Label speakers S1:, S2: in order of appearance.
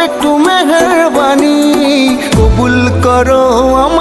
S1: একটু মেহরবানি কবুল করো আমার